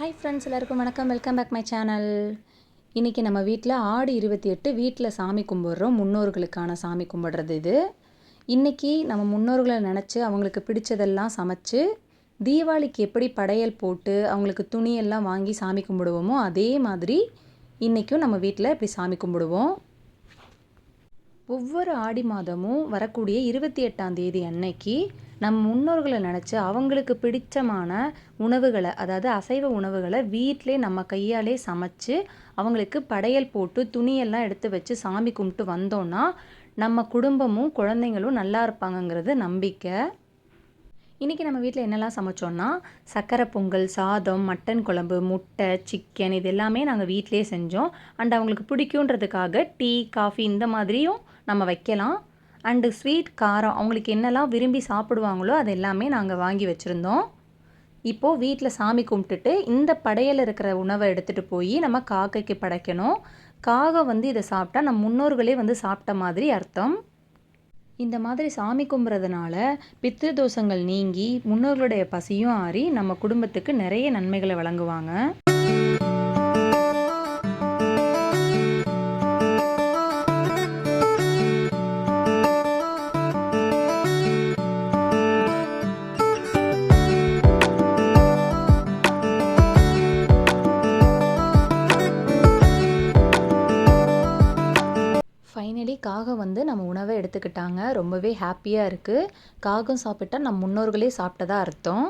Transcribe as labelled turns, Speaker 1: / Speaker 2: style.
Speaker 1: Hi friends எல்லாருக்கும் வணக்கம். Welcome back my channel இன்றைக்கி நம்ம வீட்டில் ஆடு இருபத்தி எட்டு வீட்டில் சாமி கும்பிட்றோம். முன்னோர்களுக்கான சாமி கும்பிட்றது இது. இன்றைக்கி நம்ம முன்னோர்களை நினச்சி அவங்களுக்கு பிடிச்சதெல்லாம் சமைச்சு தீபாவளிக்கு எப்படி படையல் போட்டு அவங்களுக்கு துணியெல்லாம் வாங்கி சாமி கும்பிடுவோமோ அதே மாதிரி இன்றைக்கும் நம்ம வீட்டில் இப்படி சாமி கும்பிடுவோம். ஒவ்வொரு ஆடி மாதமும் வரக்கூடிய இருபத்தி எட்டாம் தேதி அன்னைக்கு நம் முன்னோர்களை நினச்சி அவங்களுக்கு பிடிச்சமான உணவுகளை அதாவது அசைவ உணவுகளை வீட்டிலே நம்ம கையாலே சமைச்சு அவங்களுக்கு படையல் போட்டு துணியெல்லாம் எடுத்து வச்சு சாமி கும்பிட்டு வந்தோன்னா நம்ம குடும்பமும் குழந்தைங்களும் நல்லா இருப்பாங்கங்கிறது நம்பிக்கை. இன்றைக்கி நம்ம வீட்டில் என்னெல்லாம் சமைச்சோன்னா சக்கரை பொங்கல் சாதம் மட்டன் குழம்பு முட்டை சிக்கன் இது எல்லாமே நாங்கள் வீட்டிலே செஞ்சோம். அண்ட் அவங்களுக்கு பிடிக்குன்றதுக்காக டீ காஃபி இந்த மாதிரியும் நம்ம வைக்கலாம். அண்டு ஸ்வீட் காரம் அவங்களுக்கு என்னெல்லாம் விரும்பி சாப்பிடுவாங்களோ அது எல்லாமே நாங்கள் வாங்கி வச்சுருந்தோம். இப்போது வீட்டில் சாமி கும்பிட்டுட்டு இந்த படையில் இருக்கிற உணவை எடுத்துகிட்டு போய் நம்ம காக்கைக்கு படைக்கணும். காகம் வந்து இதை சாப்பிட்டா நம் முன்னோர்களே வந்து சாப்பிட்ட மாதிரி அர்த்தம். இந்த மாதிரி சாமி கும்புறதுனால பித்ரு தோஷங்கள் நீங்கி முன்னோர்களுடைய பசியும் ஆறி நம்ம குடும்பத்துக்கு நிறைய நன்மைகளை வழங்குவாங்க. ஃபைனலி காகம் வந்து நம்ம உணவை எடுத்துக்கிட்டாங்க. ரொம்பவே ஹாப்பியாக இருக்குது காகம் சாப்பிட்டா நம் முன்னோர்களே சாப்பிட்டதா அர்த்தம்.